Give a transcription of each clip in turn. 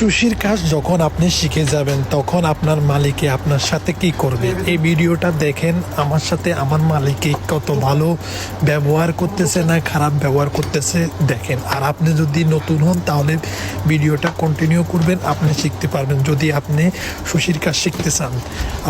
সুশির কাজ যখন আপনি শিখে যাবেন, তখন আপনার মালিকে আপনার সাথে কি করবে? এই ভিডিওটা দেখেন, আমার সাথে আমার মালিকে কত ভালো ব্যবহার করতেছে না খারাপ ব্যবহার করতেছে, দেখেন। আর আপনি যদি নতুন হন, তাহলে ভিডিওটা কন্টিনিউ করবেন, আপনি শিখতে পারবেন। যদি আপনি সুশির কাজ শিখতে চান,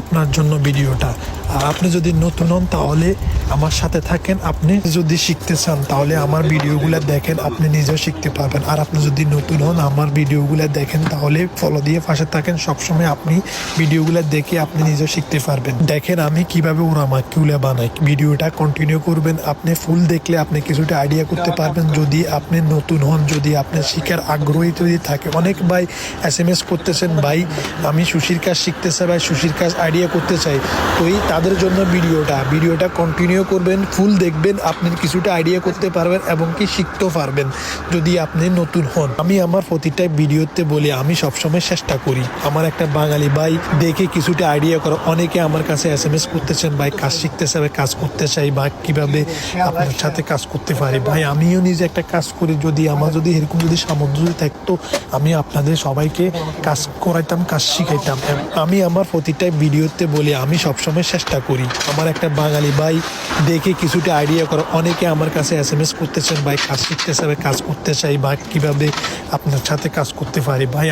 আপনার জন্য ভিডিওটা। আর আপনি যদি নতুন হন, তাহলে আমার সাথে থাকেন আপনি। যদি শিখতে চান, তাহলে আমার ভিডিওগুলো দেখেন, আপনি নিজেও শিখতে পারবেন। আর আপনি যদি নতুন হন, আমার ভিডিওগুলো দেখেন, তাহলে ফলো দিয়ে পাশে থাকেন। সবসময় আপনি ভিডিওগুলো দেখে আপনি নিজেও শিখতে পারবেন। দেখেন আমি কীভাবে ওরামাকিগুলো বানাই। ভিডিওটা কন্টিনিউ করবেন। আপনি ফুল দেখলে আপনি কিছুটা আইডিয়া করতে পারবেন। যদি আপনি নতুন হন, যদি আপনি শিখার আগ্রহী যদি থাকে। অনেক ভাই এস এম এস করতেছেন, ভাই, আমি সুশির কাজ শিখতে চাই, ভাই, সুশির কাজ আইডিয়া করতে চাই। তো এই তাদের জন্য ভিডিওটা। ভিডিওটা কন্টিনিউ করবেন, ফুল দেখবেন, আপনি কিছুটা আইডিয়া করতে পারবেন এবং কি শিখতেও পারবেন যদি আপনি নতুন হন। আমি আমার প্রতিটা ভিডিওতে বলি, আমি সবসময় চেষ্টা করি। আমার একটা বাঙালি ভাই দেখে কিছুটা আইডিয়া করো। অনেকে আমার কাছে এস এম এস করতেছেন ভাই, কাজ শিখতে চাই কাজ করতে চাই, বা কীভাবে আপনার সাথে কাজ করতে পারি? ভাই, আমিও নিজে একটা কাজ করি। যদি আমার যদি এরকম যদি সামর্থ্য থাকতো, আমি আপনাদের সবাইকে কাজ করাইতাম, কাজ শিখাইতাম। আমি আমার প্রতিটা ভিডিওতে বলি, আমি সবসময় চেষ্টা করি। আমার একটা বাঙালি ভাই দেখে কিছুটা আইডিয়া করো। অনেকে আমার কাছে এস এম এস করতে চান ভাই, কাজ শিখতে চাই কাজ করতে চাই বা কীভাবে আপনার সাথে কাজ করতে পারি, ভাই